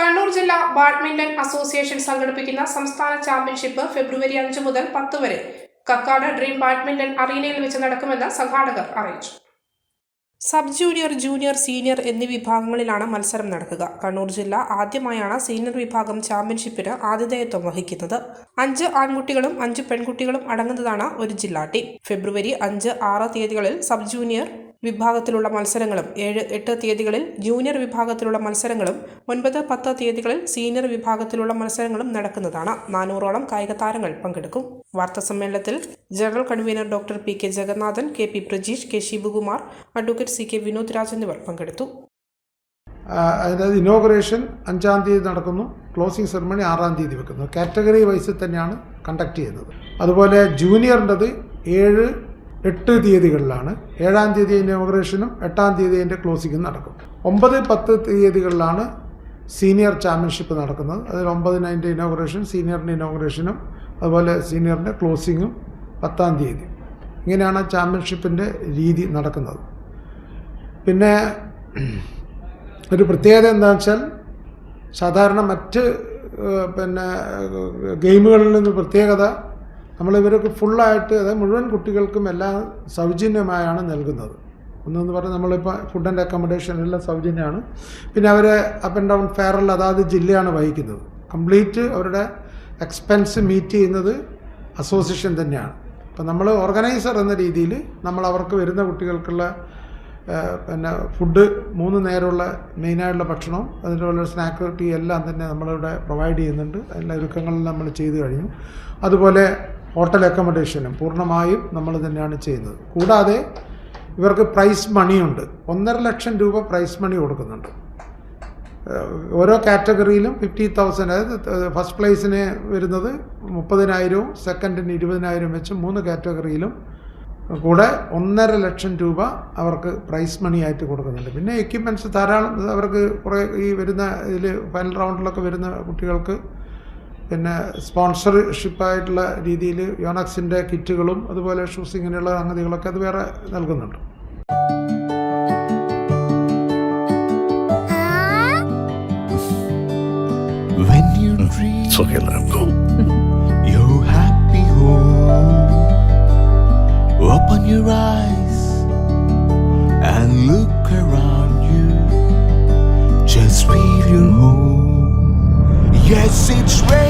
കണ്ണൂർ ജില്ലാ badminton association സംഘടിപ്പിക്കുന്ന സംസ്ഥാന ചാമ്പ്യൻഷിപ്പ് ഫെബ്രുവരി അഞ്ച് മുതൽ പത്ത് വരെ. കക്കാട് ഡ്രീം ബാഡ്മിന്റൺ അറീനയിൽ വെച്ച് നടക്കുമെന്ന് സംഘാടകർ അറിയിച്ചു. സബ് ജൂനിയർ ജൂനിയർ സീനിയർ എന്നീ വിഭാഗങ്ങളിലാണ് മത്സരം നടക്കുക. കണ്ണൂർ ജില്ല ആദ്യമായാണ് സീനിയർ വിഭാഗം ചാമ്പ്യൻഷിപ്പിന് ആതിഥേയത്വം വഹിക്കുന്നത്. അഞ്ച് ആൺകുട്ടികളും അഞ്ച് പെൺകുട്ടികളും അടങ്ങുന്നതാണ് ഒരു ജില്ലാ ടീം. ഫെബ്രുവരി അഞ്ച് ആറ് തീയതികളിൽ സബ് ജൂനിയർ വിഭാഗത്തിലുള്ള മത്സരങ്ങളും ഏഴ് എട്ട് തീയതികളിൽ ജൂനിയർ വിഭാഗത്തിലുള്ള മത്സരങ്ങളും ഒൻപത് പത്ത് തീയതികളിൽ സീനിയർ വിഭാഗത്തിലുള്ള മത്സരങ്ങളും നടക്കുന്നതാണ്. നാനൂറോളം കായിക താരങ്ങൾ പങ്കെടുക്കും. വാർത്താ സമ്മേളനത്തിൽ general convener doctor P K Jagannathan K P Prajeesh K Sivakumar advocate C K Vinod Raj എന്നിവർ പങ്കെടുത്തു. അതായത് ഇനോഗ്രേഷൻ അഞ്ചാം തീയതി നടക്കുന്നു. ക്ലോസിംഗ് സെറമണി ആറാം തീയതി വെക്കുന്നു. കാറ്റഗറി വൈസിൽ തന്നെയാണ് കണ്ടക്ട് ചെയ്യുന്നത്. അതുപോലെ ജൂനിയറിന്റെത് ഏഴ് എട്ട് തീയതികളിലാണ്. ഏഴാം തീയതി ഇനോഗ്രേഷനും എട്ടാം തീയതി അതിന്റെ ക്ലോസിംഗും നടക്കും. ഒമ്പത് പത്ത് തീയതികളിലാണ് സീനിയർ ചാമ്പ്യൻഷിപ്പ് നടക്കുന്നത്. അതിൽ ഒമ്പതിന് അതിന്റെ ഇനോഗ്രേഷൻ സീനിയറിന്റെ ഇനോഗ്രേഷനും അതുപോലെ സീനിയറിന്റെ ക്ലോസിങ്ങും പത്താം തീയതി. ഇങ്ങനെയാണ് ചാമ്പ്യൻഷിപ്പിന്റെ രീതി നടക്കുന്നത്. പിന്നെ ഒരു പ്രത്യേകത എന്താണെന്ന് വെച്ചാൽ സാധാരണ മറ്റ് പിന്നെ ഗെയിമുകളിൽ നിന്ന് പ്രത്യേകത നമ്മളിവർക്ക് ഫുള്ളായിട്ട് അതായത് മുഴുവൻ കുട്ടികൾക്കും എല്ലാം സൗജന്യമായാണ് നൽകുന്നത്. ഒന്നെന്ന് പറഞ്ഞാൽ നമ്മളിപ്പോൾ ഫുഡ് ആൻഡ് അക്കോമഡേഷൻ എല്ലാം സൗജന്യമാണ്. പിന്നെ അവർ അപ്പ് ആൻഡ് ഡൗൺ ഫെയറിൽ അതാത് ജില്ലയാണ് വഹിക്കുന്നത്. കംപ്ലീറ്റ് അവരുടെ എക്സ്പെൻസ് മീറ്റ് ചെയ്യുന്നത് അസോസിയേഷൻ തന്നെയാണ്. അപ്പം നമ്മൾ ഓർഗനൈസർ എന്ന രീതിയിൽ നമ്മൾ അവർക്ക് വരുന്ന കുട്ടികൾക്കുള്ള പിന്നെ ഫുഡ് മൂന്ന് നേരമുള്ള മെയിനായിട്ടുള്ള ഭക്ഷണം പോലെ സ്നാക്ക് ടീ എല്ലാം തന്നെ നമ്മളിവിടെ പ്രൊവൈഡ് ചെയ്യുന്നുണ്ട്. എല്ലാ ഒരുക്കങ്ങളും നമ്മൾ ചെയ്തു കഴിഞ്ഞു. അതുപോലെ ഹോട്ടൽ അക്കോമഡേഷനും പൂർണമായും നമ്മൾ തന്നെയാണ് ചെയ്യുന്നത്. കൂടാതെ ഇവർക്ക് പ്രൈസ് മണിയുണ്ട് ഒന്നര ലക്ഷം രൂപ പ്രൈസ് മണി കൊടുക്കുന്നുണ്ട്. ഓരോ കാറ്റഗറിയിലും ഫിഫ്റ്റി തൗസൻഡ് അതായത് ഫസ്റ്റ് പ്ലേസിന് വരുന്നത് മുപ്പതിനായിരവും സെക്കൻഡിന് ഇരുപതിനായിരം വെച്ച് മൂന്ന് കാറ്റഗറിയിലും കൂടെ ഒന്നര ലക്ഷം രൂപ അവർക്ക് പ്രൈസ് മണി ആയിട്ട് കൊടുക്കുന്നുണ്ട്. പിന്നെ എക്യുപ്മെന്റ്സ് ധാരാളം അവർക്ക് കുറേ ഈ വരുന്ന ഇതിൽ ഫൈനൽ റൗണ്ടിലൊക്കെ വരുന്ന കുട്ടികൾക്ക് പിന്നെ സ്പോൺസർഷിപ്പായിട്ടുള്ള രീതിയിൽ യോണക്സിന്റെ കിറ്റുകളും അതുപോലെ ഷൂസ് ഇങ്ങനെയുള്ള സംഗതികളൊക്കെ അത് വേറെ നൽകുന്നുണ്ട് When you dream your happy home, open your eyes and look around you. Just feel your home. Yes, it's ready.